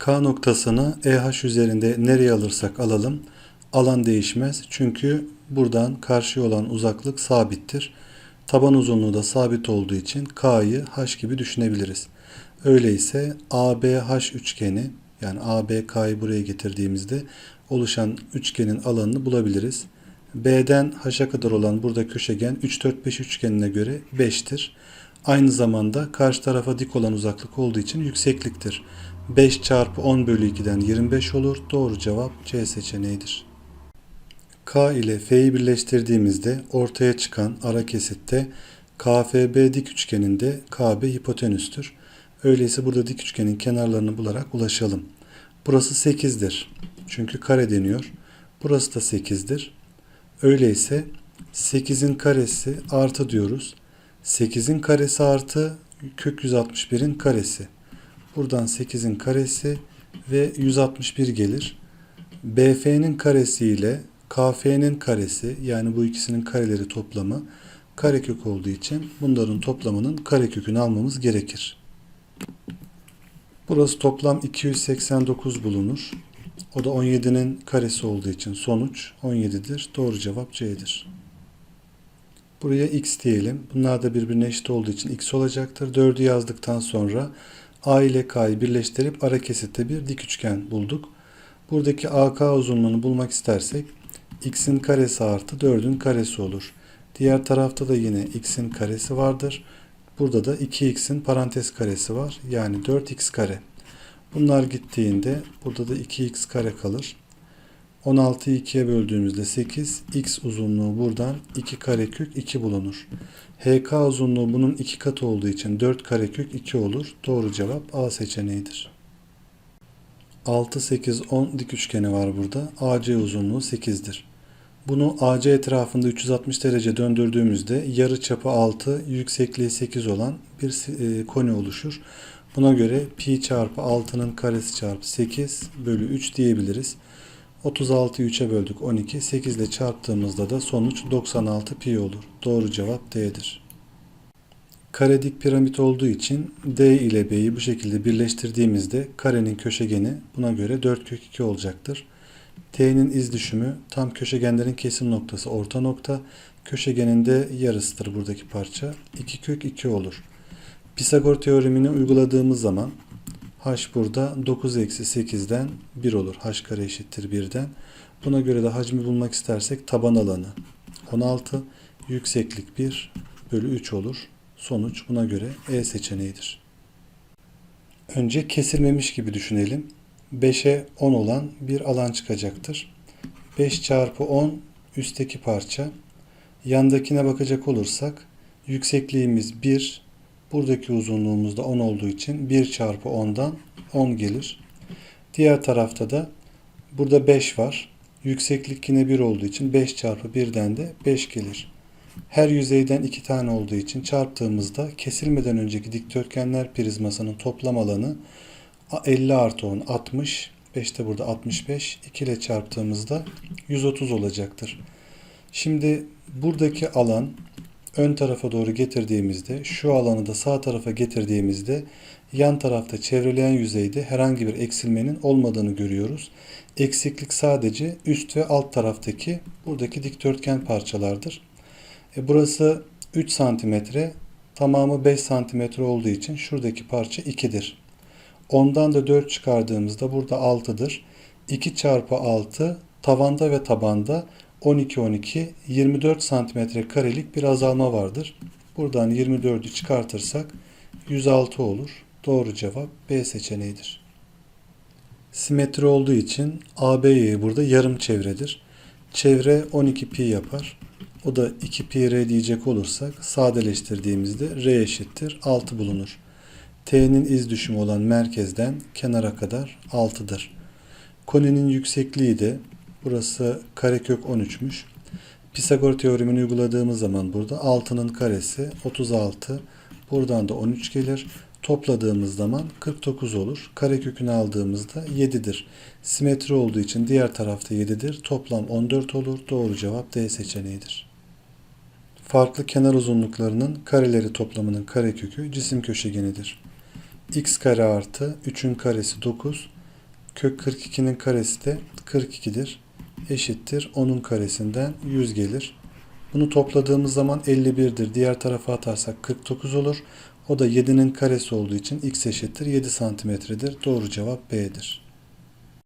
K noktasını EH üzerinde nereye alırsak alalım alan değişmez. Çünkü buradan karşıya olan uzaklık sabittir. Taban uzunluğu da sabit olduğu için K'yı H gibi düşünebiliriz. Öyleyse ABH üçgeni yani ABK'yı buraya getirdiğimizde oluşan üçgenin alanını bulabiliriz. B'den H'a kadar olan burada köşegen 3 4 5 üçgenine göre 5'tir. Aynı zamanda karşı tarafa dik olan uzaklık olduğu için yüksekliktir. 5 çarpı 10 bölü 2'den 25 olur. Doğru cevap C seçeneğidir. K ile F'yi birleştirdiğimizde ortaya çıkan ara kesitte KFB dik üçgeninde KB hipotenüstür. Öyleyse burada dik üçgenin kenarlarını bularak ulaşalım. Burası 8'dir. Çünkü kare deniyor. Burası da 8'dir. Öyleyse 8'in karesi artı diyoruz. 8'in karesi artı kök 161'in karesi. Buradan 8'in karesi ve 161 gelir. BF'nin karesi ile KF'nin karesi yani bu ikisinin kareleri toplamı karekök olduğu için bunların toplamının karekökünü almamız gerekir. Burası toplam 289 bulunur. O da 17'nin karesi olduğu için sonuç 17'dir. Doğru cevap C'dir. Buraya x diyelim. Bunlar da birbirine eşit olduğu için x olacaktır. 4'ü yazdıktan sonra a ile k'yı birleştirip ara kesitte bir dik üçgen bulduk. Buradaki AK uzunluğunu bulmak istersek x'in karesi artı 4'ün karesi olur. Diğer tarafta da yine x'in karesi vardır. Burada da 2x'in parantez karesi var. Yani 4x kare. Bunlar gittiğinde burada da 2x kare kalır. 16'yı 2'ye böldüğümüzde 8. X uzunluğu buradan 2 karekök 2 bulunur. HK uzunluğu bunun 2 katı olduğu için 4 karekök 2 olur. Doğru cevap A seçeneğidir. 6, 8, 10 dik üçgeni var burada. AC uzunluğu 8'dir. Bunu AC etrafında 360 derece döndürdüğümüzde yarı çapı 6, yüksekliği 8 olan bir e, koni oluşur. Buna göre pi çarpı 6'nın karesi çarpı 8 bölü 3 diyebiliriz. 36'yı 3'e böldük 12. 8 ile çarptığımızda da sonuç 96 pi olur. Doğru cevap D'dir. Kare dik piramit olduğu için D ile B'yi bu şekilde birleştirdiğimizde karenin köşegeni buna göre 4 kök 2 olacaktır. T'nin iz düşümü tam köşegenlerin kesim noktası orta nokta. Köşegenin de yarısıdır buradaki parça. 2 kök 2 olur. Pisagor teoremini uyguladığımız zaman h burada 9 eksi 8'den 1 olur. h kare eşittir 1'den. Buna göre de hacmi bulmak istersek taban alanı 16, yükseklik 1 bölü 3 olur. Sonuç buna göre E seçeneğidir. Önce kesilmemiş gibi düşünelim. 5'e 10 olan bir alan çıkacaktır. 5 çarpı 10 üstteki parça. Yandakine bakacak olursak yüksekliğimiz 1, buradaki uzunluğumuz da 10 olduğu için 1 çarpı 10'dan 10 gelir. Diğer tarafta da burada 5 var. Yükseklik yine 1 olduğu için 5 çarpı 1'den de 5 gelir. Her yüzeyden 2 tane olduğu için çarptığımızda kesilmeden önceki dikdörtgenler prizmasının toplam alanı 50 artı 10 60. 5 de burada 65. 2 ile çarptığımızda 130 olacaktır. Şimdi buradaki alan ön tarafa doğru getirdiğimizde şu alanı da sağ tarafa getirdiğimizde yan tarafta çevreleyen yüzeyde herhangi bir eksilmenin olmadığını görüyoruz. Eksiklik sadece üst ve alt taraftaki buradaki dikdörtgen parçalardır. E burası 3 santimetre tamamı 5 santimetre olduğu için şuradaki parça 2'dir. Ondan da 4 çıkardığımızda burada 6'dır. 2 çarpı 6 tavanda ve tabanda 12 12 24 santimetre karelik bir azalma vardır. Buradan 24'ü çıkartırsak 106 olur. Doğru cevap B seçeneğidir. Simetri olduğu için AB'yi burada yarım çevredir. Çevre 12 pi yapar. O da 2 pi r diyecek olursak sadeleştirdiğimizde r eşittir 6 bulunur. T'nin iz düşümü olan merkezden kenara kadar 6'dır. Koninin yüksekliği de burası karekök 13'müş. Pisagor teoremini uyguladığımız zaman burada 6'nın karesi 36. Buradan da 13 gelir. Topladığımız zaman 49 olur. Karekökünü aldığımızda 7'dir. Simetri olduğu için diğer tarafta 7'dir. Toplam 14 olur. Doğru cevap D seçeneğidir. Farklı kenar uzunluklarının kareleri toplamının karekökü cisim köşegenidir. x kare artı 3'ün karesi 9. Kök 42'nin karesi de 42'dir. Eşittir 10'un karesinden 100 gelir. Bunu topladığımız zaman 51'dir. Diğer tarafa atarsak 49 olur. O da 7'nin karesi olduğu için x eşittir 7 santimetredir. Doğru cevap B'dir.